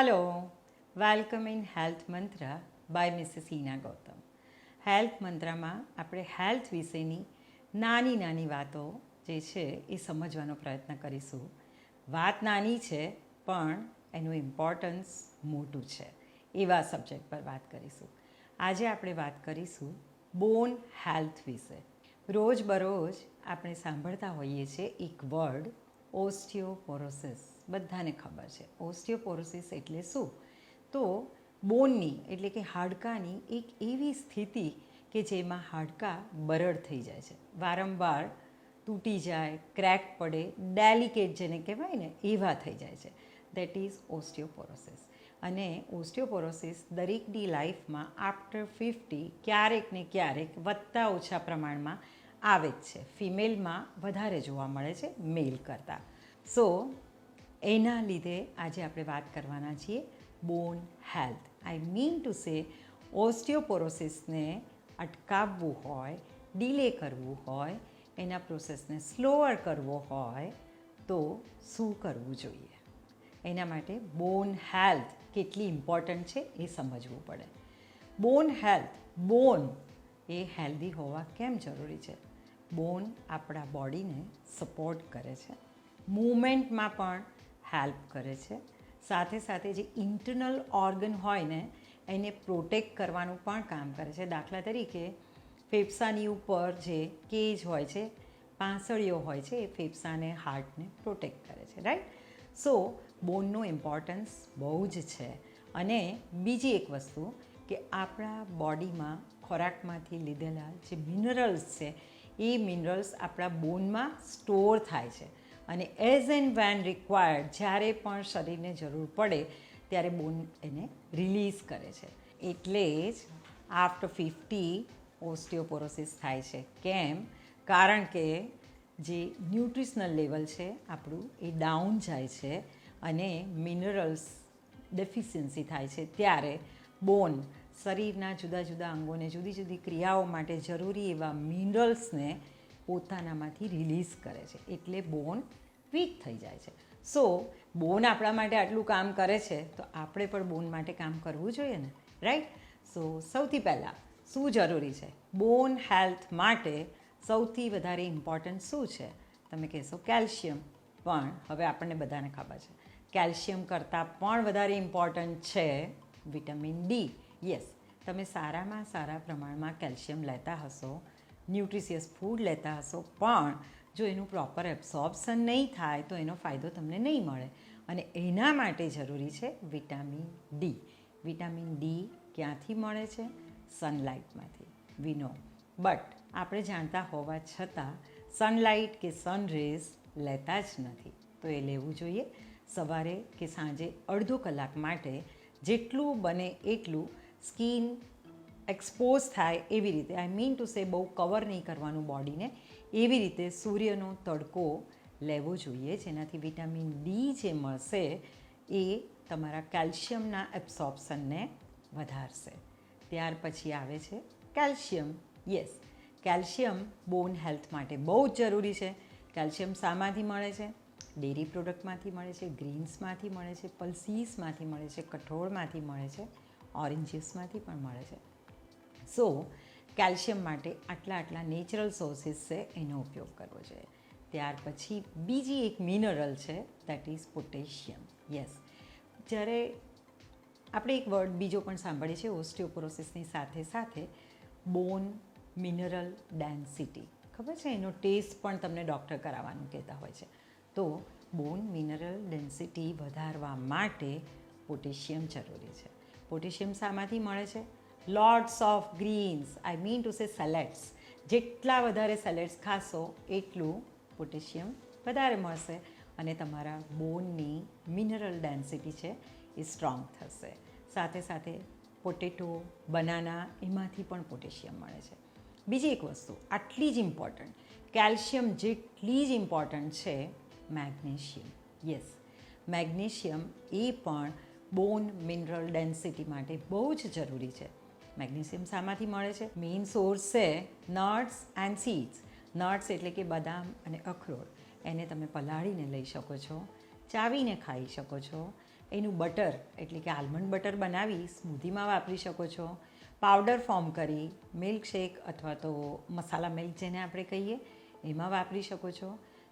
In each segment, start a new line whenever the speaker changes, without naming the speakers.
Hello welcome in health Mantra by Mrs Hina Gautam health મંત્રમાં આપણે health વિશેની નાની નાની વાતો જે છે એ સમજવાનો પ્રયત્ન કરીશું. વાત નાની છે, પણ એનું ઇમ્પોર્ટન્સ મોટું છે. એવા સબ્જેક્ટ પર વાત કરીશું. આજે આપણે વાત કરીશું બોન હેલ્થ વિશે. રોજબરોજ આપણે સાંભળતા હોઈએ છીએ એક વર્ડ ઓસ્ટિયોપોરોસિસ બધાને ખબર છે. ઓસ્ટિયોપોરોસિસ એટલે શું? તો બોનની, એટલે કે હાડકાની એક એવી સ્થિતિ કે જેમાં હાડકાં બરડ થઈ જાય છે. વારંવાર તૂટી જાય, ક્રેક પડે, ડેલિકેટ જેને કહેવાય ને, એવા થઈ જાય છે. That is osteoporosis. અને ઓસ્ટિયોપોરોસિસ દરેકની લાઈફમાં આફ્ટર ફિફ્ટી ક્યારેક ને ક્યારેક વધતા ઓછા પ્રમાણમાં આવે જ છે. ફિમેલમાં વધારે જોવા મળે છે મેલ કરતાં. સો એના લીધે આજે આપણે વાત કરવાના છીએ bone health I mean to say ઓસ્ટિયોપોરોસિસને અટકાવવું હોય ડીલે કરવું હોય, એના પ્રોસેસને સ્લોઅર કરવો હોય, તો શું કરવું જોઈએ? એના માટે બોન હેલ્થ કેટલી ઇમ્પોર્ટન્ટ છે એ સમજવું પડે. બોન હેલ્થ બોન એ હેલ્ધી હોવા કેમ જરૂરી છે? બોન આપણા બોડીને સપોર્ટ કરે છે. મૂવમેન્ટમાં પણ હેલ્પ કરે છે. સાથે સાથે જે ઇન્ટરનલ ઓર્ગન હોય ને, એને પ્રોટેક્ટ કરવાનું પણ કામ કરે છે. દાખલા તરીકે, ફેફસાની ઉપર જે કેજ હોય છે, પાંસળીઓ હોય છે, એ ફેફસાને હાર્ટને પ્રોટેક્ટ કરે છે રાઈટ સો બોનનું ઇમ્પોર્ટન્સ બહુ જ છે. અને બીજી એક વસ્તુ કે આપણા બોડીમાં ખોરાકમાંથી લીધેલા જે મિનરલ્સ છે, એ મિનરલ્સ આપણા બોનમાં સ્ટોર થાય છે. અને એઝ એન્ડ વેન રિક્વાયર્ડ જ્યારે પણ શરીરને જરૂર પડે, ત્યારે બોન એને રિલીઝ કરે છે. એટલે જ આફ્ટર ફિફ્ટી ઓસ્ટિયોપોરોસિસ થાય છે. કેમ? કારણ કે જે ન્યુટ્રિશનલ લેવલ છે, આપણું એ ડાઉન જાય છે અને મિનરલ્સ ડેફિશિયન્સી થાય છે. ત્યારે બોન શરીરના જુદા જુદા અંગોને જુદી જુદી ક્રિયાઓ માટે જરૂરી એવા મિનરલ્સને પોતાનામાંથી રિલીઝ કરે છે. એટલે બોન વીક થઈ જાય છે. સો બોન આપણા માટે આટલું કામ કરે છે, તો આપણે પણ બોન માટે કામ કરવું જોઈએ ને રાઈટ સો સૌથી પહેલાં શું જરૂરી છે? બોન હેલ્થ માટે સૌથી વધારે ઇમ્પોર્ટન્ટ શું છે? તમે કહેશો કેલ્શિયમ પણ હવે આપણને બધાને ખબર છે. કેલ્શિયમ કરતાં પણ વધારે ઇમ્પોર્ટન્ટ છે વિટામિન ડી યસ તમે સારામાં સારા પ્રમાણમાં કેલ્શિયમ લેતા હશો ન્યુટ્રિશિયસ ફૂડ લેતા હશો, પણ જો એનું પ્રોપર એબ્સોર્પ્શન નહીં થાય, તો એનો ફાયદો તમને નહીં મળે. અને એના માટે જરૂરી છે વિટામિન ડી વિટામિન ડી ક્યાંથી મળે છે? સનલાઇટમાંથી વિનો બટ આપણે જાણતા હોવા છતાં સનલાઇટ કે સનરેઝ લેતા જ નથી. તો એ લેવું જોઈએ સવારે કે સાંજે અડધો કલાક માટે જેટલું બને એટલું સ્કિન એક્સપોઝ થાય એવી રીતે. આઈ મીન ટુ સે બહુ કવર નહીં કરવાનું બોડીને એવી રીતે સૂર્યનો તડકો લેવો જોઈએ. જેનાથી વિટામિન ડી જે મળશે એ તમારા કેલ્શિયમના એબ્સોર્પ્શનને વધારશે. ત્યાર પછી આવે છે calcium yes calcium bone health માટે બહુ જ જરૂરી છે. કેલ્શિયમ શામાંથી મળે છે? ડેરી પ્રોડક્ટમાંથી મળે છે ગ્રીન્સમાંથી મળે છે પલ્સીસમાંથી મળે છે, કઠોળમાંથી મળે છે ઓરેન્જીસમાંથી પણ મળે છે. સો કેલ્શિયમ માટે આટલા આટલા નેચરલ સોર્સિસ છે, એનો ઉપયોગ કરવો જોઈએ. ત્યાર પછી બીજી એક મિનરલ છે દેટ ઇઝ પોટેશિયમ. યસ જ્યારે આપણે એક વર્ડ બીજો પણ સાંભળીએ છીએ, ઓસ્ટિયોપોરોસિસની સાથે સાથે બોન મિનરલ ડેન્સિટી ખબર છે? એનો ટેસ્ટ પણ તમને ડૉક્ટર કરાવવાનું કહેતા હોય છે. તો બોન મિનરલ ડેન્સિટી વધારવા માટે પોટેશિયમ જરૂરી છે. પોટેશિયમ શામાંથી મળે છે? Lots of greens I mean to say salads જેટલા વધારે સેલેડ્સ ખાશો, એટલું પોટેશિયમ વધારે મળશે અને તમારા બોનની મિનરલ ડેન્સિટી છે એ સ્ટ્રોંગ થશે. સાથે સાથે પોટેટો બનાના એમાંથી પણ પોટેશિયમ મળે છે. બીજી એક વસ્તુ, આટલી જ ઇમ્પોર્ટન્ટ કેલ્શિયમ જેટલી જ ઇમ્પોર્ટન્ટ છે મેગ્નેશિયમ યસ મેગ્નેશિયમ એ પણ બોન મિનરલ ડેન્સિટી માટે બહુ જ જરૂરી છે. મેગ્નેશિયમ શામાંથી મળે છે. મેઇન સોર્સ છે નટ્સ એન્ડ સીડ્સ નટ્સ એટલે કે બદામ અને અખરોટ. એને તમે પલાળીને લઈ શકો છો, ચાવીને ખાઈ શકો છો. એનું બટર એટલે કે આલમંડ બટર બનાવી સ્મૂધીમાં વાપરી શકો છો. પાવડર ફોર્મ કરી મિલ્કશેક અથવા તો મસાલા મિલ્ક જેને આપણે કહીએ, એમાં વાપરી શકો છો.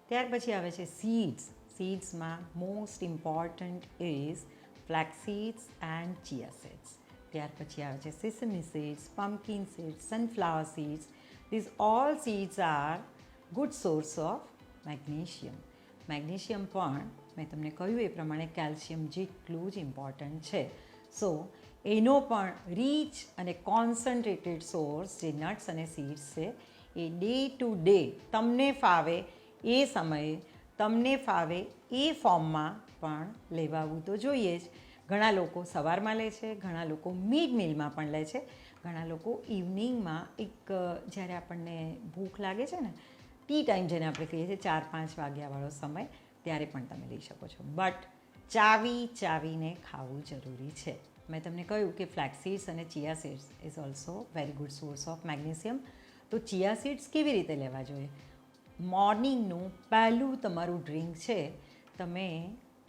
ત્યાર પછી આવે છે seeds સીડ્સમાં most important is flax seeds and chia seeds ત્યાર પછી આવે છે sesame seeds pumpkin seeds sunflower seeds these all seeds are good source of magnesium magnesium પણ મેં તમને કહ્યું એ પ્રમાણે કેલ્શિયમ જેટલું જ ઇમ્પોર્ટન્ટ છે. સો એનો પણ રીચ અને કોન્સન્ટ્રેટેડ સોર્સ જે નટ્સ અને સીડ્સ છે, એ ડે ટુ ડે તમને ફાવે એ સમયે, તમને ફાવે એ ફોર્મમાં પણ લેવાવું તો જોઈએ જ. ઘણા લોકો સવારમાં લે છે, ઘણા લોકો મિડ મિલમાં પણ લે છે, ઘણા લોકો ઇવનિંગમાં એક જ્યારે આપણને ભૂખ લાગે છે ને, ટી ટાઈમ જેને આપણે કહીએ છીએ, ચાર પાંચ વાગ્યાવાળો સમય, ત્યારે પણ તમે લઈ શકો છો. બટ ચાવી, ચાવીને ખાવું જરૂરી છે. મેં તમને કહ્યું કે ફ્લેક્સીડ્સ અને chia seeds is also very good source of magnesium તો ચિયા સીડ્સ કેવી રીતે લેવા જોઈએ? મોર્નિંગનું પહેલું તમારું ડ્રિંક છે, તમે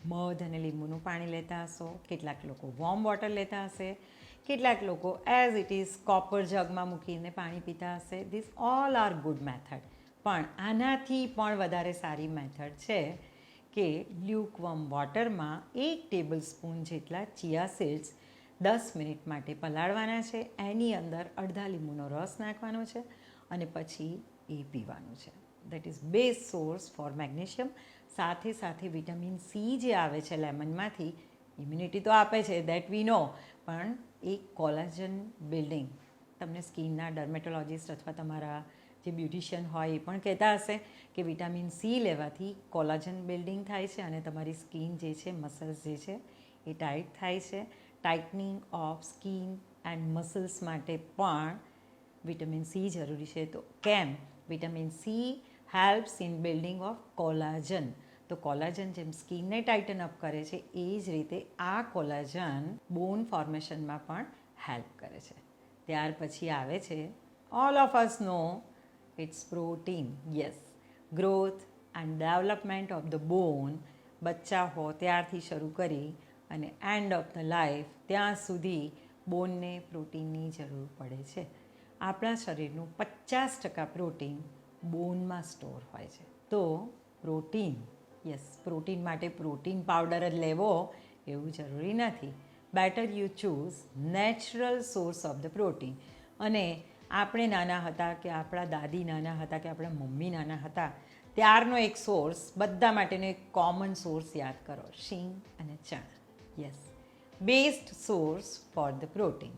મધ અને લીંબુનું પાણી લેતા હશો, કેટલાક લોકો વોર્મ વોટર લેતા હશે, કેટલાક લોકો એઝ ઇટ ઇઝ કોપર જગમાં મૂકીને પાણી પીતા હશે. This all are good method પણ આનાથી પણ વધારે સારી મેથડ છે કે લ્યુકવમ વોટરમાં એક ટેબલ સ્પૂન જેટલા ચિયા સીડ્સ દસ મિનિટ માટે પલાળવાના છે. એની અંદર અડધા લીંબુનો રસ નાખવાનો છે અને પછી એ પીવાનું છે. That is best source for magnesium સાથે સાથે વિટામિન સી જે આવે છે લેમનમાંથી ઇમ્યુનિટી તો આપે છે દેટ વી નો પણ એ કોલાજન બિલ્ડિંગ તમને સ્કિનના ડર્મેટોલોજિસ્ટ અથવા તમારા જે બ્યુટિશિયન હોય એ પણ કહેતા હશે કે વિટામિન સી લેવાથી કોલાજન બિલ્ડિંગ થાય છે અને તમારી સ્કિન જે છે મસલ્સ જે છે, એ ટાઈટ થાય છે. Tightening of skin and muscles માટે પણ વિટામિન સી જરૂરી છે. તો કેમ? Vitamin C helps in building of collagen તો કોલાજન જેમ સ્કિનને ટાઇટન અપ કરે છે, એ જ રીતે આ કોલાજન બોન ફોર્મેશનમાં પણ હેલ્પ કરે છે. ત્યાર પછી આવે છે all of us know it's protein yes growth and development of the bone બચ્ચા હો ત્યારથી શરૂ કરી અને એન્ડ ઓફ ધ લાઈફ ત્યાં સુધી બોનને પ્રોટીનની જરૂર પડે છે. આપણા શરીરનું પચાસ ટકા પ્રોટીન બોનમાં સ્ટોર હોય છે. તો પ્રોટીન, યસ, પ્રોટીન માટે પ્રોટીન પાવડર જ લેવો એવું જરૂરી નથી. Better you choose natural source of the protein અને આપણે નાના હતા કે આપણા દાદી નાના હતા કે આપણા મમ્મી નાના હતા, ત્યારનો એક સોર્સ બધા માટેનો એક કોમન સોર્સ યાદ કરો, શીંગ અને ચણા. Yes best source for the protein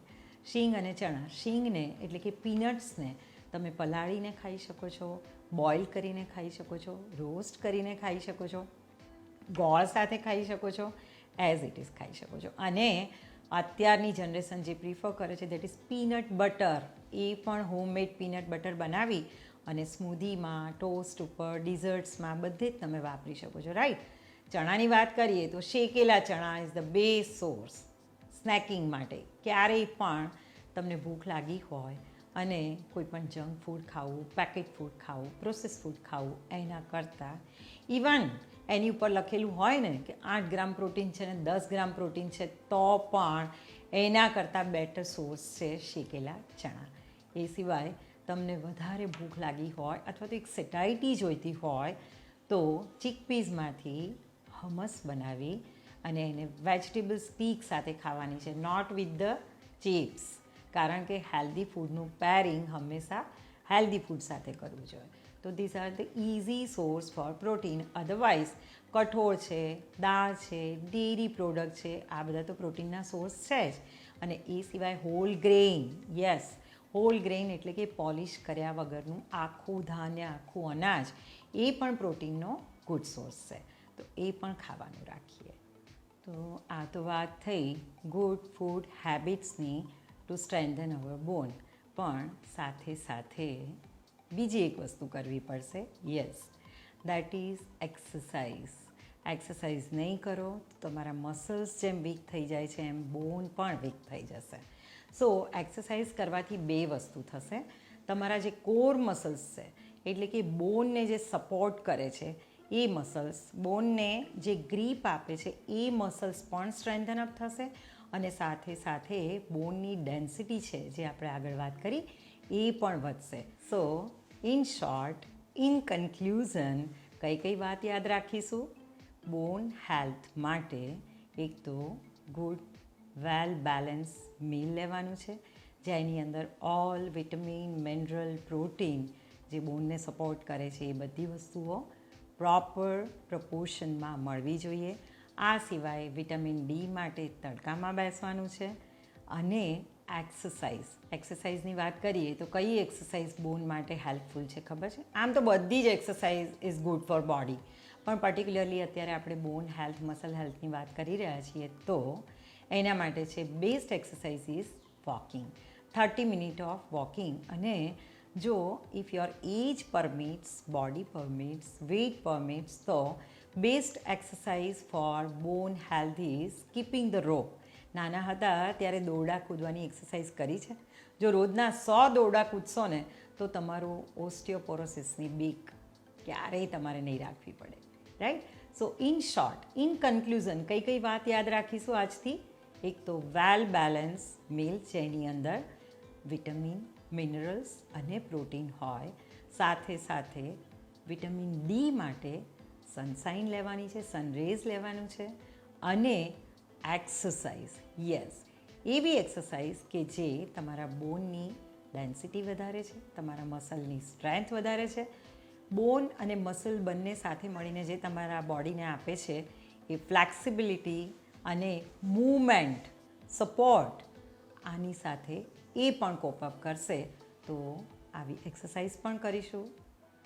શીંગ અને ચણા. શીંગને એટલે કે પીનટ્સને તમે પલાળીને ખાઈ શકો છો, બોઇલ કરીને ખાઈ શકો છો, રોસ્ટ કરીને ખાઈ શકો છો, ગોળ સાથે ખાઈ શકો છો એઝ ઇટ ઇઝ ખાઈ શકો છો. અને અત્યારની જનરેશન જે પ્રિફર કરે છે દેટ ઇઝ પીનટ બટર એ પણ હોમમેડ પીનટ બટર બનાવી અને સ્મૂધીમાં ટોસ્ટ ઉપર ડિઝર્ટ્સમાં બધે જ તમે વાપરી શકો છો રાઈટ ચણાની વાત કરીએ તો શેકેલા ચણા is the best source snacking માટે ક્યારેય પણ તમને ભૂખ લાગી હોય અને કોઈ પણ જંક ફૂડ ખાવું પેકેટ ફૂડ ખાવું પ્રોસેસ ફૂડ ખાવું, એના કરતાં ઇવન એની ઉપર લખેલું હોય ને કે આઠ ગ્રામ પ્રોટીન છે ને દસ ગ્રામ પ્રોટીન છે, તો પણ એના કરતાં બેટર સોર્સ છે શેકેલા ચણા. એ સિવાય તમને વધારે ભૂખ લાગી હોય અથવા તો એક સેટાઇટી જોઈતી હોય, તો ચીકપીઝમાંથી હમસ બનાવી અને એને વેજીટેબલ સ્ટીક સાથે ખાવાની છે નોટ વિથ ધ ચિપ્સ કારણ કે હેલ્ધી ફૂડનું પેરિંગ હંમેશા હેલ્ધી ફૂડ સાથે કરવું જોઈએ. તો this are the easy source for protein otherwise કઠોળ છે, દાળ છે ડેરી પ્રોડક્ટ છે, આ બધા તો પ્રોટીનના સોર્સ છે જ. અને એ સિવાય whole grain yes whole grain એટલે કે પોલિશ કર્યા વગરનું આખું ધાન્ય, આખું અનાજ, એ પણ પ્રોટીનનો ગુડ સોર્સ છે. તો એ પણ ખાવાનું રાખીએ. તો આ તો વાત થઈ ગુડ ફૂડ હેબિટ્સની ટુ સ્ટ્રેન્થન અવર બોન પણ સાથે સાથે બીજી એક વસ્તુ કરવી પડશે. Yes that is exercise exercise નહીં કરો તમારા મસલ્સ જેમ વીક થઈ જાય છે, એમ બોન પણ વીક થઈ જશે. સો એક્સરસાઇઝ કરવાથી બે વસ્તુ થશે. તમારા જે કોર મસલ્સ છે, એટલે કે બોનને જે સપોર્ટ કરે છે, એ મસલ્સ બોનને જે ગ્રીપ આપે છે, એ મસલ્સ પણ સ્ટ્રેન્થન અપ થશે. અને સાથે સાથે બોનની ડેન્સિટી છે જે આપણે આગળ વાત કરી, એ પણ વધશે. So in short in conclusion કઈ કઈ વાત યાદ રાખીશું? બોન હેલ્થ માટે એક તો ગુડ, વેલ બેલેન્સ મીલ લેવાનું છે, જેની અંદર ઓલ વિટામિન, મિનરલ, પ્રોટીન જે બોનને સપોર્ટ કરે છે એ બધી વસ્તુઓ પ્રોપર પ્રપોર્શનમાં મળવી જોઈએ. આ સિવાય વિટામિન ડી માટે તડકામાં બેસવાનું છે અને એક્સરસાઇઝ. એક્સરસાઇઝની વાત કરીએ તો કઈ એક્સરસાઇઝ બોન માટે હેલ્પફુલ છે ખબર છે? આમ તો બધી જ exercise is good for body પણ પર્ટિક્યુલરલી અત્યારે આપણે બોન હેલ્થ મસલ હેલ્થની વાત કરી રહ્યા છીએ તો એના માટે છે best exercise is walking thirty minute of walking અને જો if your age permits body permits weight permits તો best exercise for bone health is keeping the rope નાના હતા ત્યારે દોરડા કૂદવાની એક્સરસાઇઝ કરી છે. જો રોજના સો દોરડા કૂદશો ને, તો તમારું ઓસ્ટિયોપોરોસિસની બીક ક્યારેય તમારે નહીં રાખવી પડે. Right so in short in conclusion કઈ કઈ વાત યાદ રાખીશું આજથી? એક તો વેલ બેલેન્સ મિલ જેની અંદર વિટામિન મિનરલ્સ અને પ્રોટીન હોય. સાથે સાથે વિટામિન ડી માટે સનસાઇન લેવાની છે સનરેઝ લેવાનું છે અને એક્સરસાઇઝ યસ એવી એક્સરસાઇઝ કે જે તમારા બોનની ડેન્સિટી વધારે છે, તમારા મસલની સ્ટ્રેન્થ વધારે છે. બોન અને મસલ બંને સાથે મળીને જે તમારા બોડીને આપે છે એ ફ્લેક્સિબિલિટી અને મૂવમેન્ટ સપોર્ટ આની સાથે એ પણ કોપઅપ કરશે. તો આવી એક્સરસાઇઝ પણ કરીશું.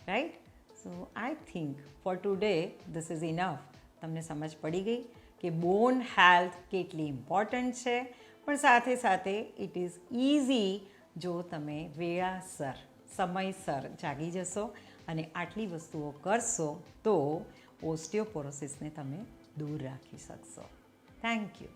Right so I think for today this is enough તમને સમજ પડી ગઈ કે બોન હેલ્થ કેટલી ઇમ્પોર્ટન્ટ છે? પણ સાથે સાથે ઇટ ઇઝ ઇઝી જો તમે વેળાસર, સમયસર જાગી જશો અને આટલી વસ્તુઓ કરશો તો ઓસ્ટિયોપોરોસિસને તમે દૂર રાખી શકશો. Thank you